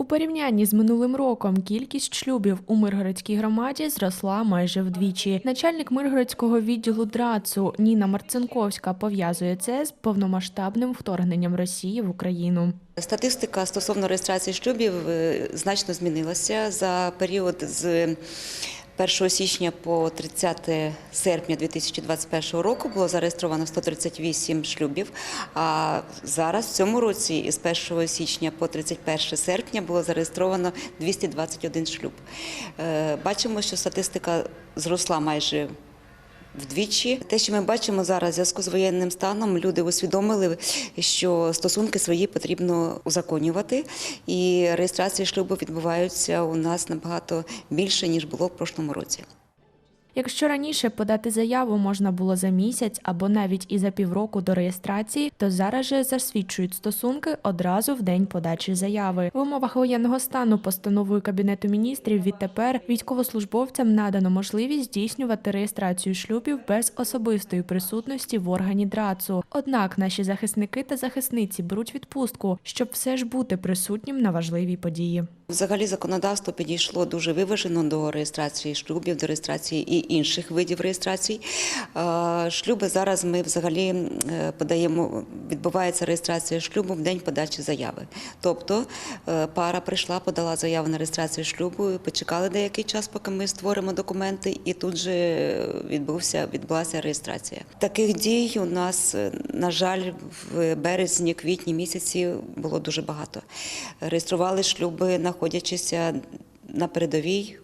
У порівнянні з минулим роком кількість шлюбів у Миргородській громаді зросла майже вдвічі. Начальник Миргородського відділу ДРАЦу Ніна Марцинковська пов'язує це з повномасштабним вторгненням Росії в Україну. Статистика стосовно реєстрації шлюбів е, значно змінилася за період з 1 січня по 30 серпня 2021 року було зареєстровано 138 шлюбів. А зараз в цьому році із 1 січня по 31 серпня було зареєстровано 221 шлюб. Е, Бачимо, що статистика зросла майже Вдвічі те, що ми бачимо зараз, в зв'язку з воєнним станом, люди усвідомили, що стосунки свої потрібно узаконювати, і реєстрації шлюбу відбуваються у нас набагато більше ніж було в прошлому році. Якщо раніше подати заяву можна було за місяць або навіть і за півроку до реєстрації, то зараз же засвідчують стосунки одразу в день подачі заяви. В умовах воєнного стану постановою Кабінету міністрів відтепер військовослужбовцям надано можливість здійснювати реєстрацію шлюбів без особистої присутності в органі ДРАЦу. Однак наші захисники та захисниці беруть відпустку, щоб все ж бути присутнім на важливій події. Взагалі законодавство підійшло дуже виважено до реєстрації шлюбів, до реєстрації і інших видів реєстрацій. Е, Шлюби зараз ми взагалі е, подаємо, відбувається реєстрація шлюбу в день подачі заяви. Тобто е, пара прийшла, подала заяву на реєстрацію шлюбу, почекали деякий час, поки ми створимо документи, і тут же відбувся відбулася реєстрація. Таких дій у нас, на жаль, в березні, квітні місяці було дуже багато. Реєстрували шлюби, знаходячися на передовій.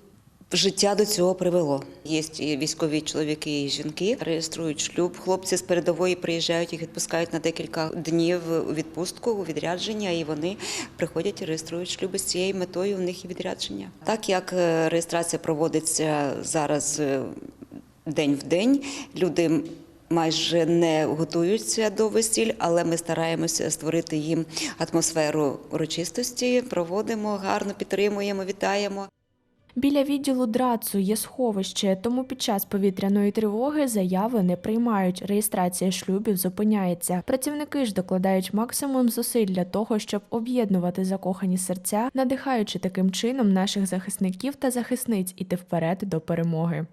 Життя до цього привело. Є і військові чоловіки і жінки, реєструють шлюб. Хлопці з передової приїжджають, їх відпускають на декілька днів у відпустку, у відрядження, і вони приходять і реєструють шлюби з цією метою. У них і відрядження. Так як е, реєстрація проводиться зараз е, день в день, люди. Майже не готуються до весіль, але ми стараємося створити їм атмосферу урочистості. Проводимо гарно, підтримуємо, вітаємо. Біля відділу ДРАЦу є сховище, тому під час повітряної тривоги заяви не приймають. Реєстрація шлюбів зупиняється. Працівники ж докладають максимум зусиль для того, щоб об'єднувати закохані серця, надихаючи таким чином наших захисників та захисниць іти вперед до перемоги.